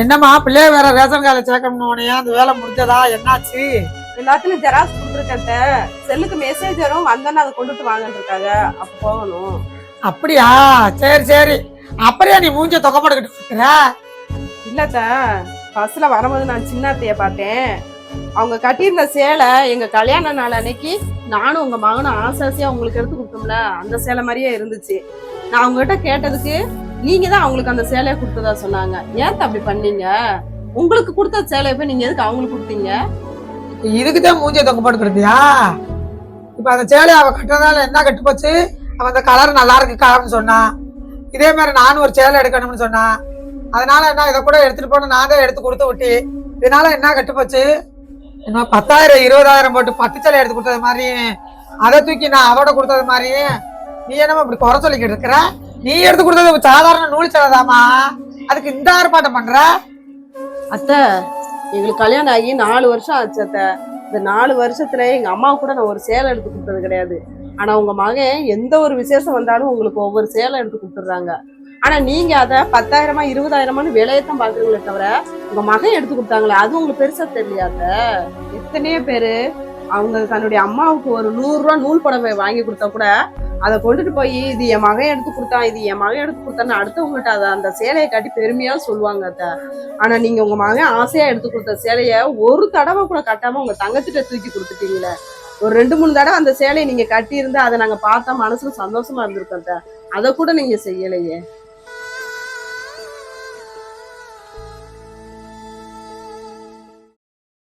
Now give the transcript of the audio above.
என்னம்மா பிள்ளைய வேற ரேஷன் கார்டில் சேர்க்கணும்னு உடனே அந்த வேலை முடிஞ்சதா? என்னாச்சு? எல்லாத்துலயும் ஜெராக்ஸ் கொடுத்துருக்கேன் செல்லுக்கு மெசேஜ் வரும். வந்தோன்னு அதை கொண்டுட்டு வாங்கன்னு இருக்காங்க அப்ப போகணும். அப்படியா? சரி சரி. அப்படியே நீ மூஞ்ச தொகை போட்டுக்கிட்டு இருக்கிற இல்லத்த பஸ்ல வரும்போது நான் சின்ன அத்தைய பார்த்தேன். அவங்க கட்டியிருந்த சேலை எங்க கல்யாண நாள் அன்னைக்கு நானும் உங்க மகனும் ஆசை ஆசையா உங்களுக்கு எடுத்து கொடுத்தோம்ல. அந்த சேலை மாதிரியே இருந்துச்சு. நான் அவங்ககிட்ட கேட்டதுக்கு நீங்க தான் அவங்களுக்கு அந்த சேலையை கொடுத்ததா சொன்னாங்க. ஏன் அப்படி பண்ணீங்க? உங்களுக்கு கொடுத்த சேலையை போய் நீங்க எதுக்கு அவங்களுக்கு கொடுத்தீங்க? இதுக்கு தான் மூஞ்ச தொகை போட்டுக்கிட்டியா இப்போ அந்த சேலையை அவ கட்டுறதால என்ன கட்டு போச்சு அந்த கலர் நல்லா இருக்கு கலர்னு சொன்னான் இதே மாதிரி நானும் ஒரு சேலை எடுக்கணும்னு சொன்னான் அதனால என்ன இதை கூட எடுத்துட்டு போன நான் தான் எடுத்து கொடுத்து விட்டி. இதனால என்ன கட்டு போச்சு என்ன பத்தாயிரம் இருபதாயிரம் போட்டு பத்து சேலை எடுத்து கொடுத்தது மாதிரி அதை தூக்கி நான் அவட கொடுத்தது மாதிரி நீ என்னமா இப்படி குறை சொல்லிக்கிட்டு இருக்கிற? நீ எடுத்து கொடுத்தது சாதாரண நூல் சேலைதாம்மா. அதுக்கு இந்த ஆர்ப்பாட்டம் பண்ற? அத்தை எங்களுக்கு கல்யாணம் ஆகி நாலு வருஷம் ஆச்சு அத்தை. இந்த நாலு வருஷத்துல எங்க அம்மா கூட நான் ஒரு சேலை எடுத்து கொடுத்தது கிடையாது. ஆனா உங்க மகன் எந்த ஒரு விசேஷம் வந்தாலும் உங்களுக்கு ஒவ்வொரு சேலை எடுத்து கொடுத்துட்றாங்க. ஆனா நீங்க அதை பத்தாயிரமா இருபதாயிரமான்னு விலையத்தான் பாக்குறீங்களே தவிர உங்க மகன் எடுத்து கொடுத்தாங்களே அது உங்களுக்கு பெருசா தெரியலையா அத்தை? எத்தனையோ பேரு. அவங்க தன்னுடைய அம்மாவுக்கு ஒரு நூறு ரூபா நூல் புடவை வாங்கி கொடுத்தா கூட அதை கொண்டுட்டு போய் இது என் மகன் எடுத்து கொடுத்தான் இது என் மகன் எடுத்து கொடுத்தான்னு அடுத்தவங்ககிட்ட அதை அந்த சேலையை காட்டி பெருமையா சொல்லுவாங்க அத்தை. ஆனா நீங்க உங்க மகன் ஆசையா எடுத்து கொடுத்த சேலைய ஒரு தடவை கூட கட்டாம உங்க தங்கத்திட்ட தூக்கி கொடுத்துட்டீங்களே. ஒரு ரெண்டு மூணு தடவை அந்த சேலையை நீங்க கட்டி இருந்தா அதை நாங்க பார்த்தா மனசுல சந்தோஷமா இருந்திருக்கோம் அதை கூட நீங்க செய்யலையே.